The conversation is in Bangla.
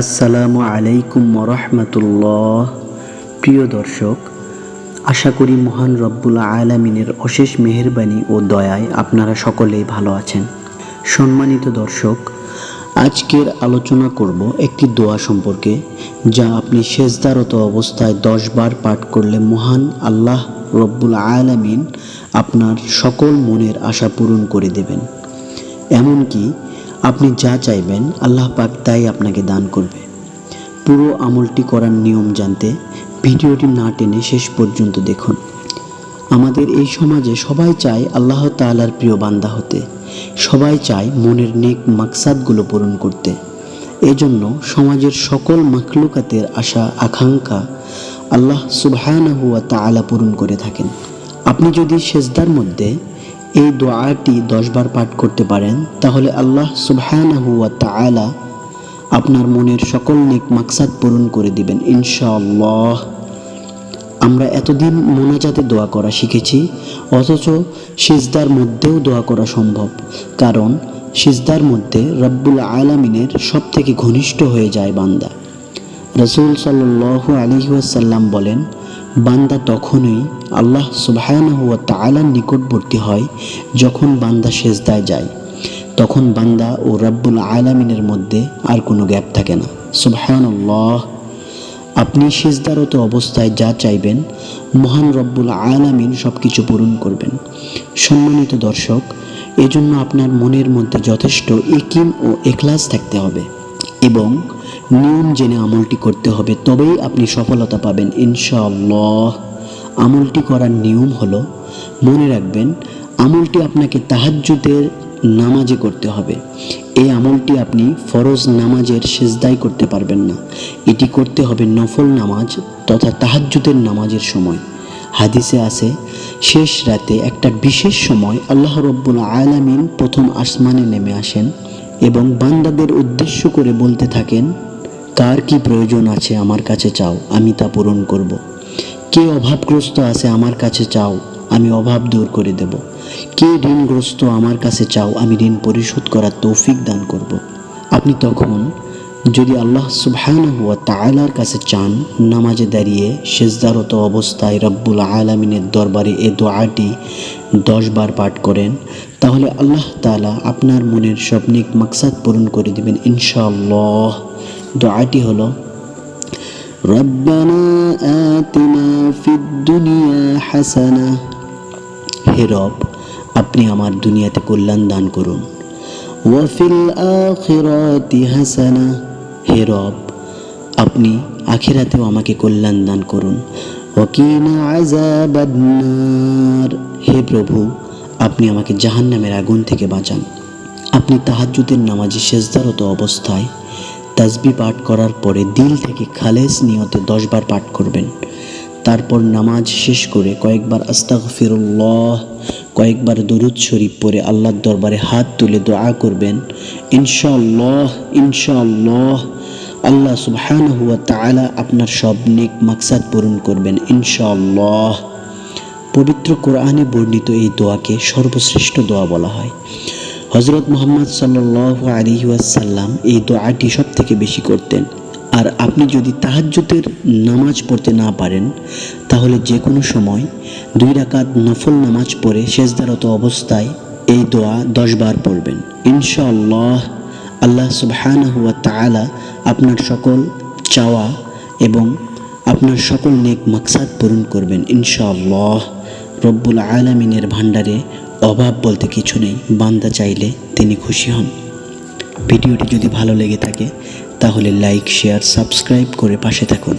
আসসালামু আলাইকুম রহমতুল্লাহ প্রিয় দর্শক, আশা করি মহান রব্বুল আলামিনের অশেষ মেহেরবানি ও দয়ায় আপনারা সকলেই ভালো আছেন। সম্মানিত দর্শক, আজকের আলোচনা করব একটি দোয়া সম্পর্কে, যা আপনি শেষদারত অবস্থায় দশ বার পাঠ করলে মহান আল্লাহ রব্বুল আলামিন আপনার সকল মনের আশা পূরণ করে দেবেন। এমনকি আপনি যা চাইবেন আল্লাহ পাক তাই আপনাকে দান করবে। পুরো আমলটি করার নিয়ম জানতে ভিডিওটি না টেনে শেষ পর্যন্ত দেখুন। আমাদের এই সমাজে সবাই চায় আল্লাহ তাআলার প্রিয় বান্দা হতে। সবাই চায় মনের নেক মাকসাদগুলো পূরণ করতে। এজন্য সমাজের সকল মাখলুকাতের আশা, আকাঙ্ক্ষা আল্লাহ সুবহানাহু ওয়া তাআলা পূরণ করে থাকেন। আপনি যদি সেজদার মধ্যে এই দোয়াটি দশবার পাঠ করতে পারেন, তাহলে আল্লাহ সুবহানাহু ওয়া তাআলা আপনার মনের সকল নেক মাকসাদ পূরণ করে দিবেন, ইনশাআল্লাহ। আমরা এতদিন মোনাজাতে দোয়া করা শিখেছি, অথচ সিজদার মধ্যেও দোয়া করা সম্ভব, কারণ সিজদার মধ্যে রব্বুল আলামিনের সব থেকে ঘনিষ্ঠ হয়ে যায় বান্দা। রসুল সাল্লু আলিহাসাল্লাম বলেন বান্দা তখনই আল্লাহ সুবহানাহু ওয়া তাআলার নিকটবর্তী হয় যখন বান্দা সেজদায় যায়। তখন বান্দা ও রব্বুল আলামিনের মধ্যে আর কোনো গ্যাপ থাকে না। সুবহানাল্লাহ। আপনি সেজদারত অবস্থায় যা চাইবেন, মহান রব্বুল আলামিন সব কিছু পূরণ করবেন। সম্মানিত দর্শক, এজন্য আপনার মনের মধ্যে যথেষ্ট একিম ও এখলাস থাকতে হবে এবং নিয়ম জেনে আমলটি করতে হবে, তবেই আপনি সফলতা পাবেন, ইনশাআল্লাহ। আমলটি করার নিয়ম হলো, মনে রাখবেন, আমলটি আপনাকে তাহাজ্জুদের নামাজে করতে হবে। এই আমলটি আপনি ফরজ নামাজের সেজদাই করতে পারবেন না। এটি করতে হবে নফল নামাজ তথা তাহাজ্জুদের নামাজের সময়। হাদিসে আছে, শেষ রাতে একটা বিশেষ সময় আল্লাহ রব্বুল আলামিন প্রথম আসমানে নেমে আসেন এবং বান্দাদের উদ্দেশ্য করে বলতে থাকেন কার কি প্রয়োজন আছে আমার কাছে চাও, আমি তা পূরণ করব। কে অভাবগ্রস্ত আছে আমার কাছে চাও, আমি অভাব দূর করে দেব কে ঋণগ্রস্ত আমার কাছে চাও, আমি ঋণ পরিশোধ করার তৌফিক দান করব। আপনি তখন যদি আল্লাহ সুবহানাহু ওয়া তাআলার কাছে চান, নামাজে দাঁড়িয়ে সেজদারত অবস্থায় রব্বুল আলামিনের দরবারে এ দোয়াটি দশ বার পাঠ করেন, তাহলে আল্লাহ তাআলা আপনার মনের স্বপ্নিক মাকসাদ পূরণ করে দিবেন ইনশাআল্লাহ দোয়াটি হলো হাসানা। হে রব, আপনি আমার দুনিয়াতে কল্যাণ দান করুন। ওয়াফিল আখিরাতি হাসানা। হে রব, আপনি আখিরাতেও আমাকে কল্যাণ দান করুন। ওয়াকিনা আযাবান্নার হে প্রভু, আপনি আমাকে জাহান্নামের আগুন থেকে বাঁচান। আপনি তাহাজ্জুদের নামাজে শেষদারত অবস্থায় তাসবি পাঠ করার পরে দিল থেকে খালেস নিয়তে দশবার পাঠ করবেন। তারপর নামাজ শেষ করে কয়েকবার আস্তাগফিরুল্লাহ, কয়েকবার দরুদ শরীফ পরে আল্লাহর দরবারে হাত তুলে দোয়া করবেন। ইনশাআল্লাহ ইনশাআল্লাহ, আল্লাহ সুবহানাহু ওয়া তাআলা আপনার সব নেক মাকসাদ পূরণ করবেন, ইনশাআল্লাহ। পবিত্র কোরআনে বর্ণিত এই দোয়াকে সর্বশ্রেষ্ঠ দোয়া বলা হয়। হজরত মোহাম্মদ সাল্লাহ আলী এই দোয়াটি সব থেকে বেশি করতেন। আর আপনি যদি তাহাজ্জুদের নামাজ পড়তে না পারেন, তাহলে যে কোনো সময় দুই রাকাত নফল নামাজ পড়ে শেষদারত অবস্থায় এই দোয়া দশ বার পড়বেন। ইনশাআল্লাহ আল্লাহ সুবহানাহু ওয়া তাআলা আপনার সকল চাওয়া এবং আপনার সকল নেক মাকসাদ পূরণ করবেন। ইনশাআল্লাহ রব্বুল আলামিনের ভাণ্ডারে অভাব বলতে কিছু নেই। বান্দা চাইলে তিনি খুশি হন। ভিডিওটি যদি ভালো লেগে থাকে তাহলে লাইক শেয়ার সাবস্ক্রাইব করে পাশে থাকুন।